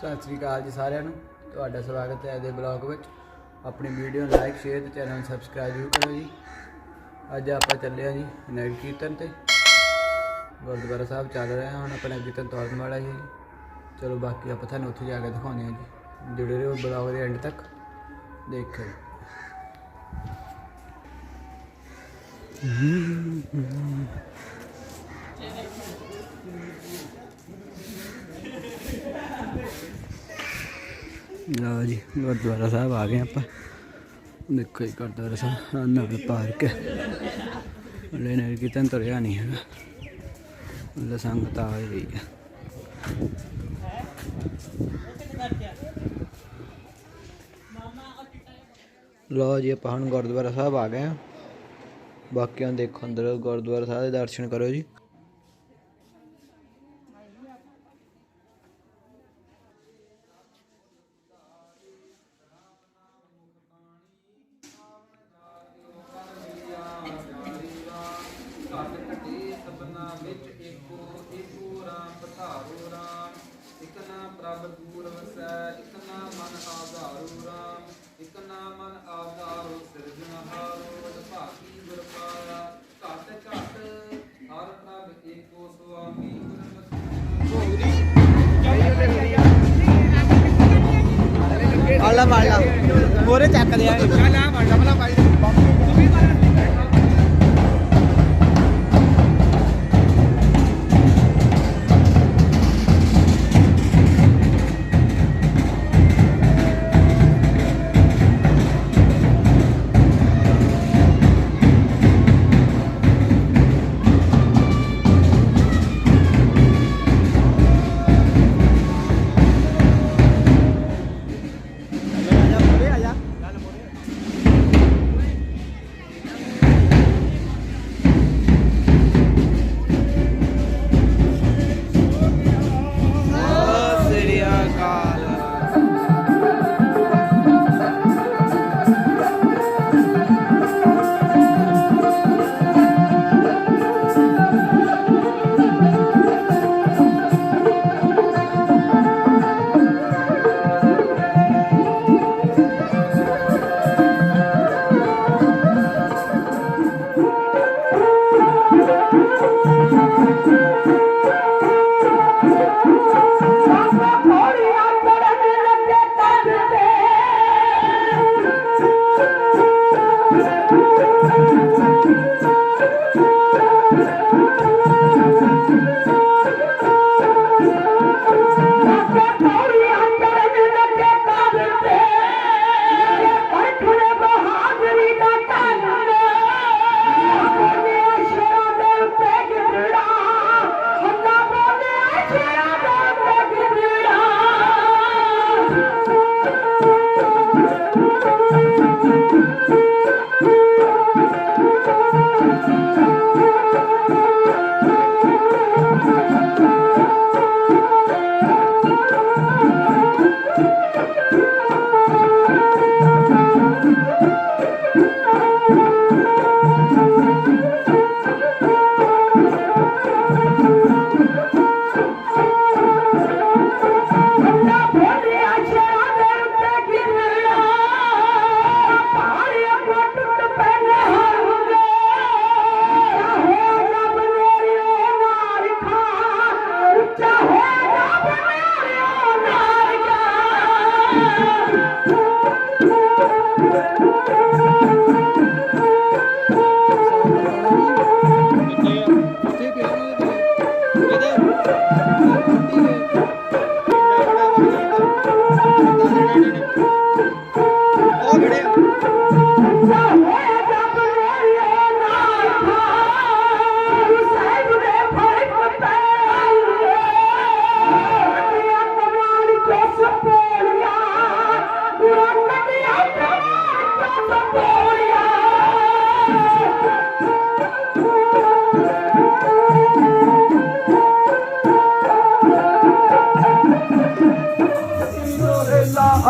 ਸਤਿ ਸ੍ਰੀ ਅਕਾਲ ਜੀ ਸਾਰਿਆਂ ਨੂੰ। ਤੁਹਾਡਾ ਸਵਾਗਤ ਹੈ ਇਹਦੇ ਬਲੌਗ ਵਿੱਚ। ਆਪਣੀ ਵੀਡੀਓ ਨੂੰ ਲਾਈਕ ਸ਼ੇਅਰ ਤੇ ਚੈਨਲ ਨੂੰ ਸਬਸਕ੍ਰਾਈਬ ਜ਼ਰੂਰ ਕਰੋ ਜੀ। ਅੱਜ ਆਪਾਂ ਚੱਲੇ ਆ ਜੀ ਨਗਰ ਕੀਰਤਨ ਤੇ। ਗੁਰਦੁਆਰਾ ਸਾਹਿਬ ਚੱਲ ਰਹੇ ਹਾਂ। ਹੁਣ ਆਪਣਾ ਕੀਰਤਨ ਤੋਰਨ ਵਾਲਾ ਜੀ। ਚਲੋ ਬਾਕੀ ਆਪਾਂ ਤੁਹਾਨੂੰ ਉੱਥੇ ਜਾ ਕੇ ਦਿਖਾਉਂਦੇ ਹਾਂ ਜੀ। ਜੁੜੇ ਰਹੋ ਬਲੌਗ ਦੇ ਐਂਡ ਤੱਕ। ਦੇਖਿਓ ਲਓ ਜੀ, ਗੁਰਦੁਆਰਾ ਸਾਹਿਬ ਆ ਗਏ ਆਪਾਂ। ਦੇਖੋ ਜੀ, ਗੁਰਦੁਆਰਾ ਸਾਹਿਬ, ਆਹ ਨਾਲ ਪਾਰਕ ਹੈ। ਹਲੇ ਨਗਰ ਕੀਰਤਨ ਤੁਰਿਆ ਨਹੀਂ ਹੈਗਾ। ਹਲੇ ਸੰਗਤ ਆ ਹੀ ਰਹੀ ਹੈ। ਲਓ ਜੀ, ਆਪਾਂ ਹੁਣ ਗੁਰਦੁਆਰਾ ਸਾਹਿਬ ਆ ਗਏ ਆ ਬਾਕੀਆਂ ਦੇਖੋ ਅੰਦਰ, ਗੁਰਦੁਆਰਾ ਸਾਹਿਬ ਦੇ ਦਰਸ਼ਨ ਕਰੋ ਜੀ ਘਟ ਘਟੇ ਸਭਨਾ ਵਿੱਚ ਏਕੋ ਏਕੋ ਪਧਾਰੋ ਰਾਮ ਇਕ ਨਾ ਪ੍ਰਭ ਦੂਰ ਵਸੈ ਇਕ ਨਾ ਮਨ ਆਧਾਰੋ ਰਾਮ ਇਕ ਨਾ ਮਨ ਆਧਾਰੋ ਸਿਰਜਣਹਾਰੋ ਭਾਗੀ ਗੁਰ ਪਾਇਆ। ਘਟ ਘਟ ਹਰ ਪ੍ਰਭ ਏਕੋ ਸੁਆਮੀ ਆਲਾ ਮਾਲਾ ਮੋਰੇ ਚੱਕ ਲਿਆ ਸ੍ਰੀ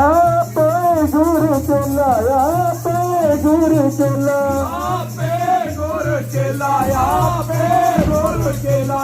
ਆਪੇ ਗੁਰ ਚਲਾਇਆ ਆਪੇ ਗੁਰ ਚਲਾ ਆਪੇ ਗੁਰ ਚੇਲਾ ਆਪੇ ਗੁਰ ਚੇਲਾ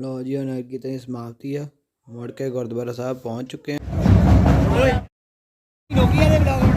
ਲੋ ਜੀ, ਹੁਣ ਕੀਰਤਨ ਦੀ ਸਮਾਪਤੀ ਆ। ਮੁੜ ਕੇ ਗੁਰਦੁਆਰਾ ਸਾਹਿਬ ਪਹੁੰਚ ਚੁੱਕੇ ਆ। ਲੋਕੀ ਇਹਦੇ ਬਲੌਗ